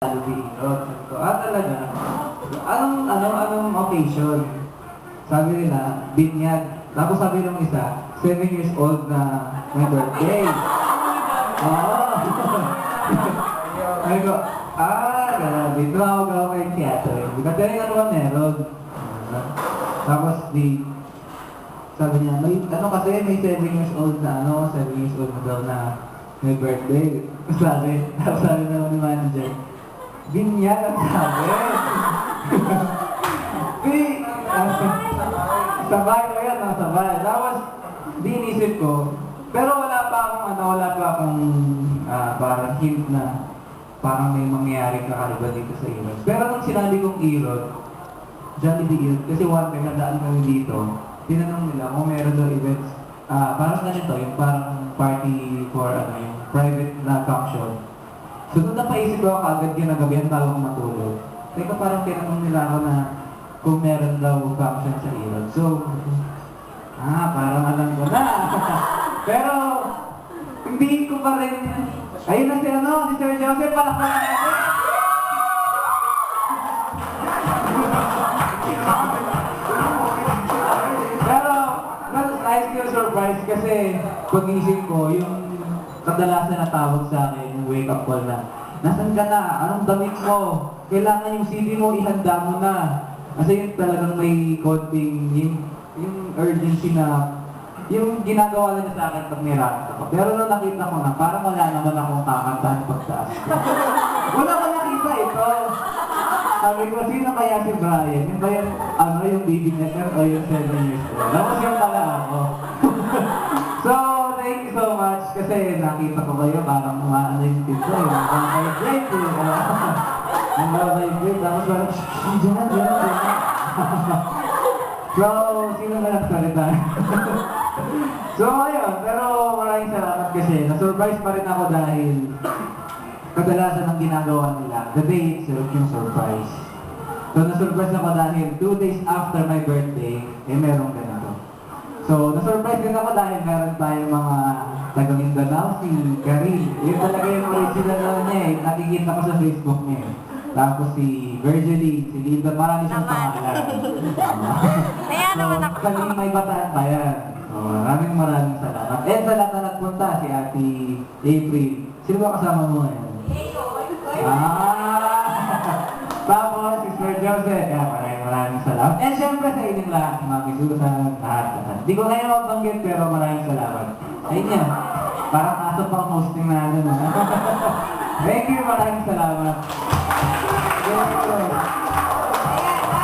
Sabi ko, ah talaga? Anong, anong, anong occasion? Sabi nila, binyag. Tapos sabi nung isa, 7 years old na my birthday. Oo. Sabi ko, ah, grabe. Tumawag ako kay Catherine. Kasi ano ba meron? Tapos di, sabi niya, may, ano kasi, may 7 years old na, ano, 7 years old na daw na may birthday. Sabi, tapos sabi naman ni manager, Binyag ang sabi. Kasi, ah, sabay ko yan, ah, sabay. Tapos, di inisip ko, pero wala pa akong, ano, wala pa akong ah, parang hint na parang may mangyayari kakaliba dito sa Irod. Pero nung sinabi kong Irod, Jollibee Irod, kasi one time nadaan kami dito, tinanong nila kung meron daw events, ah, parang ganito, yung parang party for, ano, yung private na function. Doon napaisip ko agad ginagabi ang tawag matulog. Teka parang tinanong nila ako na kung meron daw function sa Irod. So, ah, parang alam ko na. Pero, hindi ko pa rin, ayun na si ano, si Sir Joseph, palakpakan natin. Pero, mas nice yung surprise kasi pag-isip ko, yung kadalasan na tawag sa akin, wake up call na, Nasaan ka na? Anong damit mo? Kailangan yung CD mo, ihanda mo na. Kasi yun talagang may konting, yung, yung urgency na, yung ginagawa nila sa akin pag may racket ako. Pero nung nakita ko na, parang wala naman akong kakantahan pagtaas ko. wala ko nakita ito. Sabi ko, sino kaya si Brian? Yung ba yung, ano, yung baby necker o yung 7 years old? Tapos yung pala ako. kasi nakita ko kayo parang mga ano yung ko, yung mga vibrate, yung mga mga vibrate, tapos parang, dyan, dyan, dyan. so, sino na nagsalita? so, ayun, pero maraming salamat kasi na-surprise pa rin ako dahil kadalasan ang ginagawa nila, the day itself yung surprise. So, na-surprise ako dahil two days after my birthday, eh merong ganito. So, na-surprise din ako dahil meron tayong mga taga Mindanao, si Karil. Yun talaga yung original na niya eh. Nakikita ko sa Facebook niya eh. Tapos si Virgily, si Linda, marami siyang pangalan. Kaya naman ako. Kaling may bataan pa yan. So, maraming maraming salamat. And sa lahat na nagpunta, si Ate April. Sino ba kasama mo ngayon? Ah! Tapos, si Sir Joseph. Kaya maraming maraming salamat. And syempre sa inyong lahat, mga Susan, lahat lahat. Hindi ko ngayon mabanggit, pero maraming salamat. Sa inyo. Parang aso pang hosting natin. Ha? Thank you, maraming salamat.